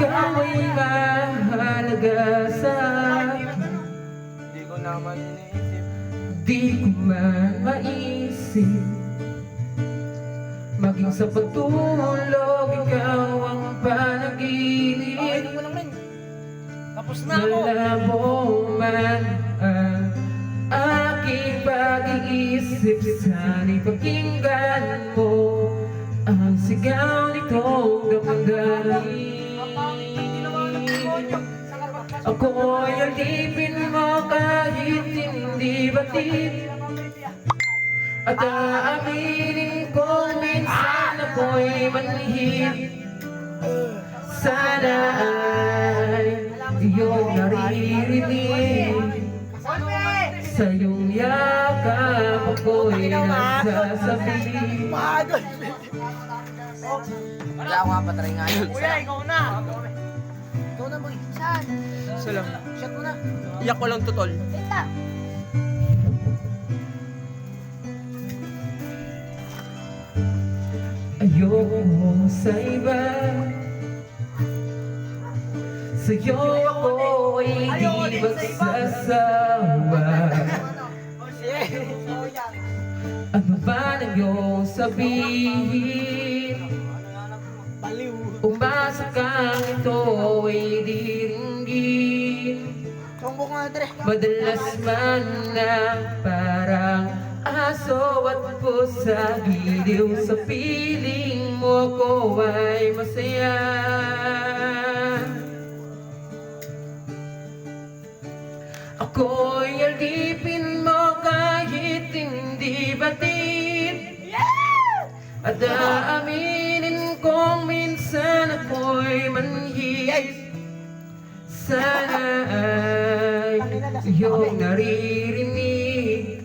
Ikaw ay mahalaga sa Hindi ko naman iniisip. Di ko man maisip Maging sa pagtulog Ikaw ang panaginip? Tapos na ako. Malabo man ang aking pag-iisip Sana'y pakinggan mo Ang sigaw nitong damdamin Ako'y alipin mo kahit hindi batid At aaminin ko minsan ako'y manhid Sana ay iyong naririnig Sa iyong yakap ako'y nagsasabi Wala ako nga patry nga yun. Kuya, ikaw na. Ikaw na boy. Isa lang. Shot mo na. Iyak ko lang tutol. Wait lang. Ayoko sa iba Sa'yo ako ay di magsasawa Ano ba nang iyong sabihin? Baliw. Umasa kang ito ay tre. Madalas man na parang aso at pusa Giliw sa piling mo ko ay masaya. Ako'y alipin mo kahit hindi batid. At aaminin kong minsan ako'y manhid. Sana ay iyong naririnig.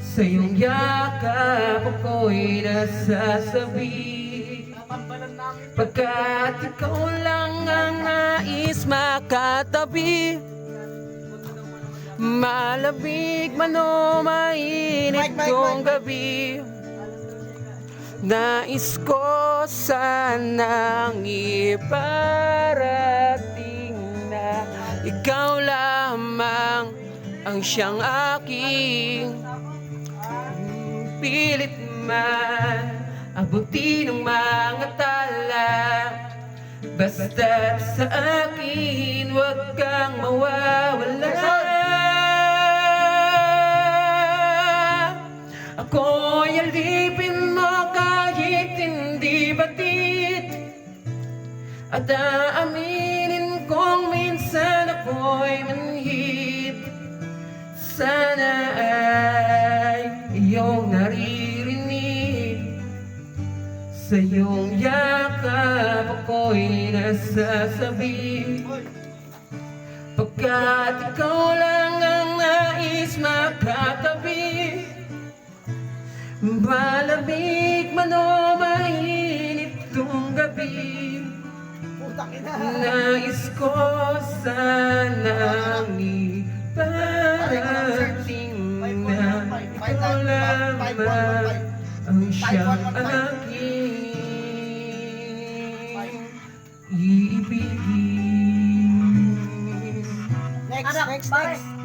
Sa iyong yakap ako'y nasasabi. Pagkat ikaw lang ang nais makatabi. Malamig man o mainit kong gabi Nais ko sanang iparating ang siyang aking Pilit man. Abutin ng mga tala. Basta sa akin huwag kang mawawala. Ako'y alipin mo kahit hindi batid. At aaminin Sana ay iyong naririnig Sa iyong yakap ako'y nasasabi Pagkat ikaw lang ang nais makatabi Malamig man o mainit tong gabi. Nais ko sanang ikaw lamang ang siyang aking iibigin Next, next, next.